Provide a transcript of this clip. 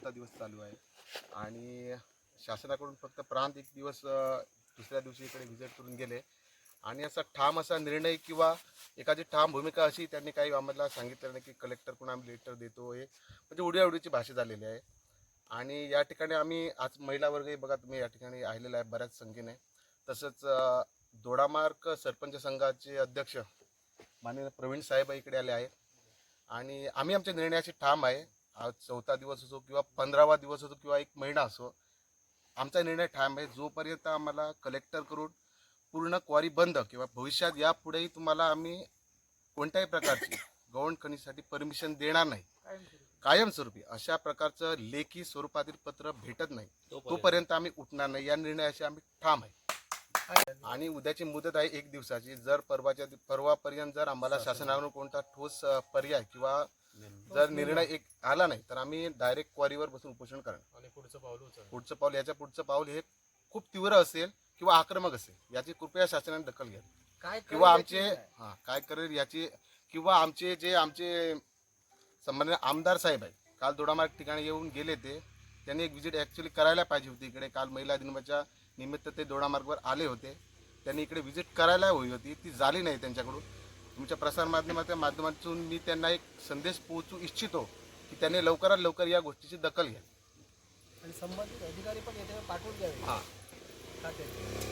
सत्ता दिवस चालू आहे. आणि शासनाकडून फक्त प्रांत एक दिवस दुसऱ्या दिवशी इकडे व्हिजिट करून गेले. आणि असा ठाम असा निर्णय किंवा एखादी ठाम भूमिका अशी त्यांनी काही आम्हाला सांगितलं नाही की कलेक्टरकडून आम्ही लेटर देतो हे. म्हणजे उडीआवडीची भाषा झालेली आहे. आणि या ठिकाणी आम्ही आज महिला वर्गही बघा तुम्ही या ठिकाणी आलेला आहे बऱ्याच संख्येने तसंच दोडामार्क सरपंच संघाचे अध्यक्ष माननीय प्रवीण साहेब इकडे आले आहेत. आणि आम्ही आमच्या निर्णयाशी ठाम आहे. आज चौथा दिवस असो किंवा पंधरावा दिवस असो किंवा एक महिना असो आमचा निर्णय ठाम आहे. जोपर्यंत आम्हाला कलेक्टर करून पूर्ण क्वारी बंद किंवा भविष्यात यापुढेही तुम्हाला आम्ही कोणत्याही प्रकारची गौण खनिजसाठी परमिशन देणार नाही. कायमस्वरूपी अशा प्रकारचं लेखी स्वरूपातील पत्र भेटत नाही. तोपर्यंत. आम्ही उठणार नाही. या निर्णयाशी आम्ही ठाम आहे. आणि उद्याची मुदत आहे एक दिवसाची. जर परवाच्या परवापर्यंत जर आम्हाला शासनाकडून कोणता ठोस पर्याय किंवा जर निर्णय एक आला नाही तर आम्ही डायरेक्ट क्वारीवर बसून उपोषण करणार. आणि पुढचं पाऊल पुढचं पाऊल याच्या पुढचं पाऊल हे खूप तीव्र असेल किंवा आक्रमक असेल याची कृपया शासनाने दखल घ्या. काय किंवा आमचे हा काय करेल याची किंवा आमचे जे आमचे संबंधित आमदार साहेब आहे काल दोडामार्ग ठिकाणी येऊन गेले ते त्यांनी एक विजिट ॲक्च्युली करायला पाहिजे होती. इकडे काल महिला दिनाच्या निमित्त ते दोडामार्गवर आले होते. त्यांनी इकडे व्हिजिट करायला हवी होती ती झाली नाही त्यांच्याकडून. तुमच्या प्रसारमाध्यमाच्या माध्यमातून मी त्यांना एक संदेश पोहोचू इच्छितो की त्यांनी लवकरात लवकर या गोष्टीची दखल घ्या. आणि संबंधित अधिकारी पण येथे पाठवून द्यावे. हां.